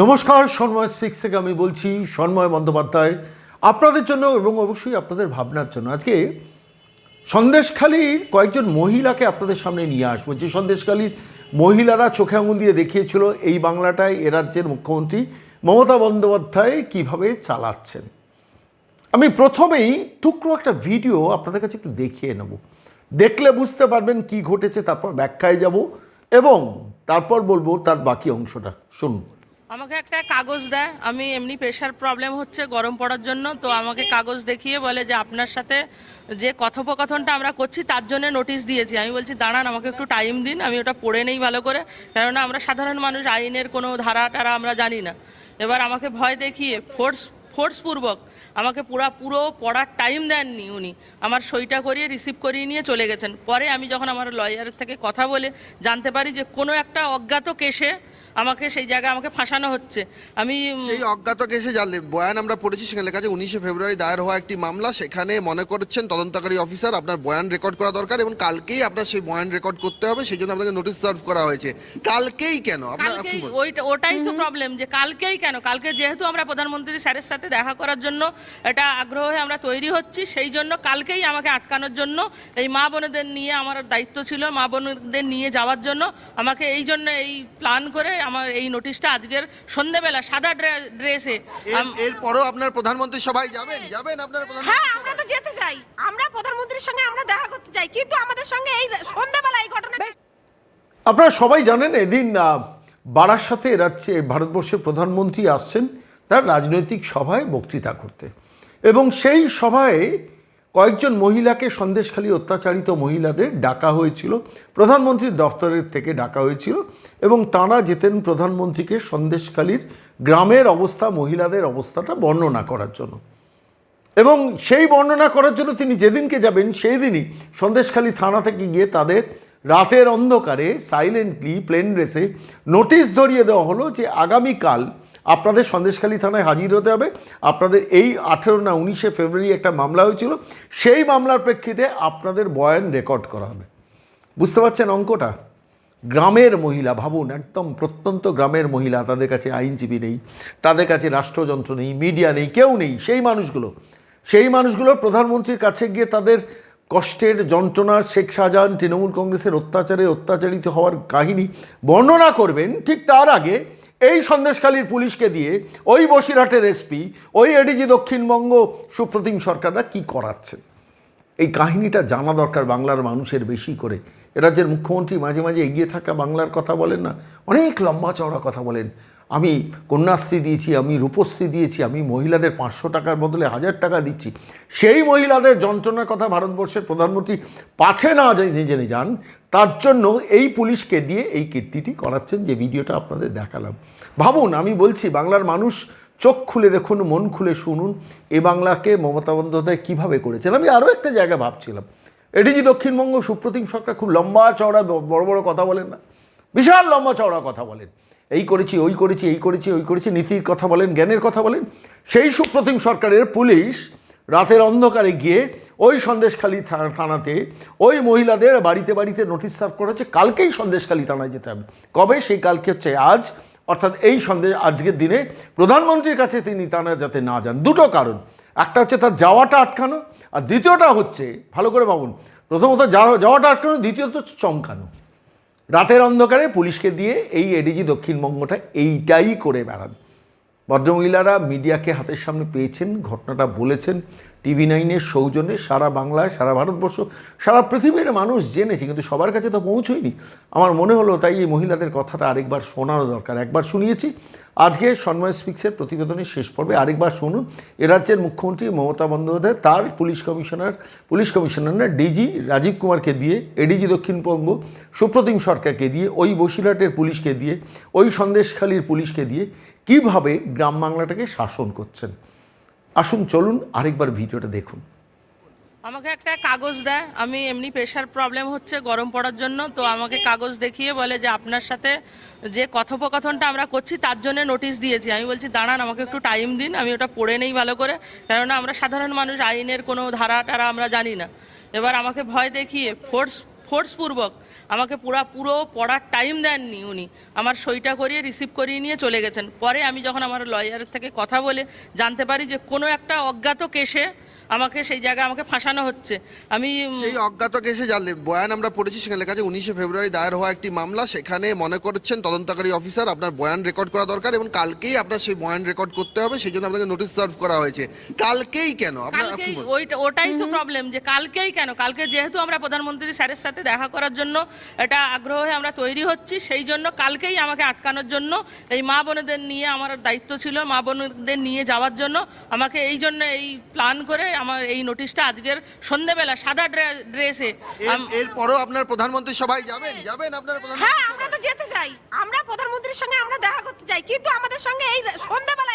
নমস্কার, সন্ময় স্পিক্স থেকে আমি বলছি সন্ময় বন্দ্যোপাধ্যায়, আপনাদের জন্য এবং অবশ্যই আপনাদের ভাবনার জন্য। আজকে সন্দেশখালীর কয়েকজন মহিলাকে আপনাদের সামনে নিয়ে আসব। যে সন্দেশখালীর মহিলারা চোখে আঙুল দিয়ে দেখিয়েছিল এই বাংলাটায় এ রাজ্যের মুখ্যমন্ত্রী মমতা বন্দ্যোপাধ্যায় কীভাবে চালাচ্ছেন। আমি প্রথমেই টুকরো একটা ভিডিও আপনাদের কাছে একটু দেখিয়ে নেব। দেখলে বুঝতে পারবেন কি ঘটেছে, তারপর ব্যাখ্যায় যাব এবং তারপর বলব তার বাকি অংশটা। শুনুন। আমাকে একটা কাগজ দেয়। আমি এমনি প্রেশার প্রবলেম হচ্ছে, গরম পড়ার জন্য। তো আমাকে কাগজ দেখিয়ে বলে যে আপনার সাথে যে কথোপকথনটা আমরা করছি, তার জন্য নোটিশ দিয়েছি। আমি বলছি, দাঁড়ান, আমাকে একটু টাইম দিন। আমি ওটা পড়ে নেই ভালো করে। কেননা আমরা সাধারণ মানুষ, আইনের কোনো ধারা টারা আমরা জানি না। এবার আমাকে ভয় দেখিয়ে ফোর্স ফোর্সপূর্বক আমাকে পুরা, পুরো পড়ার টাইম দেননি উনি। আমার সইটা করিয়ে রিসিভ করিয়ে নিয়ে চলে গেছেন। পরে আমি যখন আমার লয়ারের থেকে কথা বলে জানতে পারি যে কোনো একটা অজ্ঞাত কেসে আমাকে সেই জায়গায় আমাকে ফাঁসানো হচ্ছে। আমি সেই অজ্ঞাত কেসে জানলে বয়ান আমরা পড়েছি সেখানে লেখা আছে উনিশে ফেব্রুয়ারি দায়ের হওয়া একটি মামলা সেখানে মনে করছেন তদন্তকারী অফিসার আপনার বয়ান রেকর্ড করা দরকার এবং কালকেই আপনার সেই বয়ান রেকর্ড করতে হবে সেই জন্য আপনাকে নোটিশ সার্ভ করা হয়েছে। কালকেই কেন? ওটাই তো প্রবলেম যে কালকেই কেন? কালকে যেহেতু আমরা প্রধানমন্ত্রী স্যারের সাথে দেখা করার জন্য এটা আগ্রহে আমরা তৈরি হচ্ছি সেই জন্য কালকেই আমাকে আটকানোর জন্য এই মা বোনেদের নিয়ে আমার দায়িত্ব ছিল মা বোনেদের নিয়ে যাওয়ার জন্য আমাকে এই জন্য এই প্ল্যান করে আমার এই নোটিশটা আজকের সন্ধেবেলা সাদা ড্রে- ড্রেসে। এর- এরপরও আপনার প্রধানমন্ত্রী সবাই যাবেন? যাবেন আপনার হ্যাঁ আমরা তো যেতে চাই। আমরা প্রধানমন্ত্রীর সঙ্গে আমরা দেখা করতে চাই। কিন্তু আমাদের সঙ্গে এই সন্ধ্যাবেলা এই ঘটনা আপনারা সবাই জানেন এদিন আহ, বারাসাতে রাজ্যে ভারতবর্ষের প্রধানমন্ত্রী আসছেন তার রাজনৈতিক সভায় বক্তৃতা করতে। এবং সেই সভায় কয়েকজন মহিলাকে সন্দেশখালী অত্যাচারিত মহিলাদের ডাকা হয়েছিল, প্রধানমন্ত্রীর দপ্তরের থেকে ডাকা হয়েছিল এবং তাঁরা যেতেন প্রধানমন্ত্রীকে সন্দেশখালীর গ্রামের অবস্থা, মহিলাদের অবস্থাটা বর্ণনা করার জন্য। এবং সেই বর্ণনা করার জন্য তিনি যেদিনকে যাবেন সেই দিনই সন্দেশখালী থানা থেকে গিয়ে তাদের রাতের অন্ধকারে সাইলেন্টলি প্লেন রেসে নোটিশ ধরিয়ে দেওয়া হলো যে আগামীকাল আপনাদের সন্দেশখালী থানায় হাজির হতে হবে। আপনাদের এই আঠেরো না উনিশে ফেব্রুয়ারি একটা মামলা হয়েছিল। সেই মামলার প্রেক্ষিতে আপনাদের বয়ান রেকর্ড করা হবে। বুঝতে পারছেন অঙ্কটা? গ্রামের মহিলা, ভাবুন, একদম প্রত্যন্ত গ্রামের মহিলা, তাদের কাছে আইনজীবী নেই, তাদের কাছে রাষ্ট্রযন্ত্র নেই, মিডিয়া নেই, কেউ নেই, সেই মানুষগুলো। সেই মানুষগুলো প্রধানমন্ত্রীর কাছে গিয়ে তাদের কষ্টের যন্ত্রণার শেখ শাহজাহান তৃণমূল কংগ্রেসের অত্যাচারে অত্যাচারিত হওয়ার কাহিনী বর্ণনা করবেন। ঠিক তার আগে এই সন্দেশখালীর পুলিশকে দিয়ে ওই বসিরহাটের এসপি, ওই এডিজি দক্ষিণবঙ্গ সুপ্রতিম সরকাররা কি করাচ্ছেন? এই কাহিনীটা জানা দরকার বাংলার মানুষের বেশি করে। রাজ্যের মুখ্যমন্ত্রী মাঝে মাঝে এগিয়ে থাকা বাংলার কথা বলেন না, অনেক লম্বা চওড়া কথা বলেন। আমি কন্যাশ্রী দিয়েছি, আমি রূপশ্রী দিয়েছি, আমি মহিলাদের পাঁচশো টাকার বদলে হাজার টাকা দিচ্ছি। সেই মহিলাদের যন্ত্রণার কথা ভারতবর্ষের প্রধানমন্ত্রী পাছে না জেনে যান, তার জন্য এই পুলিশকে দিয়ে এই কীর্তিটি করাচ্ছেন যে ভিডিওটা আপনাদের দেখালাম। ভাবুন, আমি বলছি, বাংলার মানুষ চোখ খুলে দেখুন, মন খুলে শুনুন, এ বাংলাকে মমতা বন্দ্যোপাধ্যায় কীভাবে করেছেন? আমি আরও একটা জায়গা ভাবছিলাম। এডিজি দক্ষিণবঙ্গ সুপ্রতিম সরকার খুব লম্বা চওড়া বড় বড় কথা বলেন না। বিশাল লম্বা চওড়া কথা বলেন। এই করেছি, ওই করেছি, এই করেছি, ওই করেছি, নীতির কথা বলেন, জ্ঞানের কথা বলেন। সেই সুপ্রতিম সরকারের পুলিশ রাতের অন্ধকারে গিয়ে ওই সন্দেশখালী থানাতে ওই মহিলাদের বাড়িতে বাড়িতে নোটিশ সার্ভ করা হচ্ছে। কালকেই সন্দেশখালী থানায় যেতে হবে। কবে? সেই কালকে হচ্ছে আজ। অর্থাৎ এই সন্দেশ, আজকের দিনে প্রধানমন্ত্রীর কাছে তিনি তারা যাতে না যান। দুটো কারণ। একটা হচ্ছে তার যাওয়াটা আটকানো, আর দ্বিতীয়টা হচ্ছে, ভালো করে ভাবুন, প্রথমত যাওয়া- যাওয়াটা আটকানো, দ্বিতীয়ত চমকানো। রাতের অন্ধকারে পুলিশকে দিয়ে এই এডিজি দক্ষিণবঙ্গটা এইটাই করে বেড়ান। ভদ্রমহিলারা মিডিয়াকে হাতের সামনে পেয়েছেন, ঘটনাটা বলেছেন। টিভি নাইনের সৌজন্যে সারা বাংলায়, সারা ভারতবর্ষ, সারা পৃথিবীর মানুষ জেনেছে, কিন্তু সবার কাছে তো পৌঁছয়নি। আমার মনে হলো তাই এই মহিলাদের কথাটা আরেকবার শোনানো দরকার। একবার শুনিয়েছি। আজকে সন্ময় স্পিক্সের প্রতিবেদনের শেষ পর্বে আরেকবার শুনুন। এ রাজ্যের মুখ্যমন্ত্রী মমতা বন্দ্যোপাধ্যায়, তার পুলিশ কমিশনার পুলিশ কমিশনার না ডিজি রাজীব কুমারকে দিয়ে, এডিজি দক্ষিণবঙ্গ সুপ্রতিম সরকারকে দিয়ে, ওই বসিরহাটের পুলিশকে দিয়ে, ওই সন্দেশখালীর পুলিশকে দিয়ে কীভাবে গ্রাম বাংলাটাকে শাসন করছেন? আসুন, চলুন, আরেকবার ভিডিওটা দেখুন। আমাকে একটা কাগজ দেয়। আমি এমনি প্রেশার প্রবলেম হচ্ছে, গরম পড়ার জন্য। তো আমাকে কাগজ দেখিয়ে বলে যে, আপনার সাথে যে কথোপকথনটা আমরা করছি, তার জন্য নোটিশ দিয়েছি। আমি বলছি, দাঁড়ান, আমাকে একটু টাইম দিন। আমি ওটা পড়ে নেই ভালো করে। কেননা, আমরা সাধারণ মানুষ, আইনের কোনো ধারা টারা আমরা জানি না। এবার আমাকে ভয় দেখিয়ে ফোর্স ফোর্সপূর্বক আমাকে পুরো পুরো পড়ার টাইম দেননি উনি। আমার সইটা করিয়ে রিসিভ করিয়ে নিয়ে চলে গেছেন। পরে আমি যখন আমার লয়ারের থেকে কথা বলে জানতে পারি যে কোনো একটা অজ্ঞাত কেসে আমাকে সেই জায়গায় আমাকে ফাঁসানো হচ্ছে। আমি সেই অজ্ঞাত কেসে জানলে বয়ান আমরা পড়েছি সেখানে লেখা আছে উনিশে ফেব্রুয়ারি দায়ের হওয়া একটি মামলা সেখানে মনে করছেন তদন্তকারী অফিসার আপনার বয়ান রেকর্ড করা দরকার এবং কালকেই আপনার সেই বয়ান রেকর্ড করতে হবে সেই জন্য আপনাকে নোটিশ সার্ভ করা হয়েছে। কালকেই কেন? ওটাই তো প্রবলেম যে কালকেই কেন? কালকে যেহেতু আমরা প্রধানমন্ত্রী স্যারের সাথে দেখা করার জন্য এটা আগ্রহ হয়ে আমরা তৈরি হচ্ছি সেই জন্য কালকেই আমাকে আটকানোর জন্য এই মা বোনেদের নিয়ে আমার দায়িত্ব ছিল মা বোনেদের নিয়ে যাওয়ার জন্য আমাকে এই জন্য এই প্ল্যান করে আমার এই নোটিশটা আজকের সন্ধ্যেবেলা সাদা ড্রে- ড্রেসে। এর- এরপরও আপনার প্রধানমন্ত্রী সবাই যাবেন? যাবেন আপনার হ্যাঁ আমরা তো যেতে চাই। আমরা প্রধানমন্ত্রীর সঙ্গে আমরা দেখা করতে চাই। কিন্তু আমাদের সঙ্গে এই সন্ধ্যাবেলা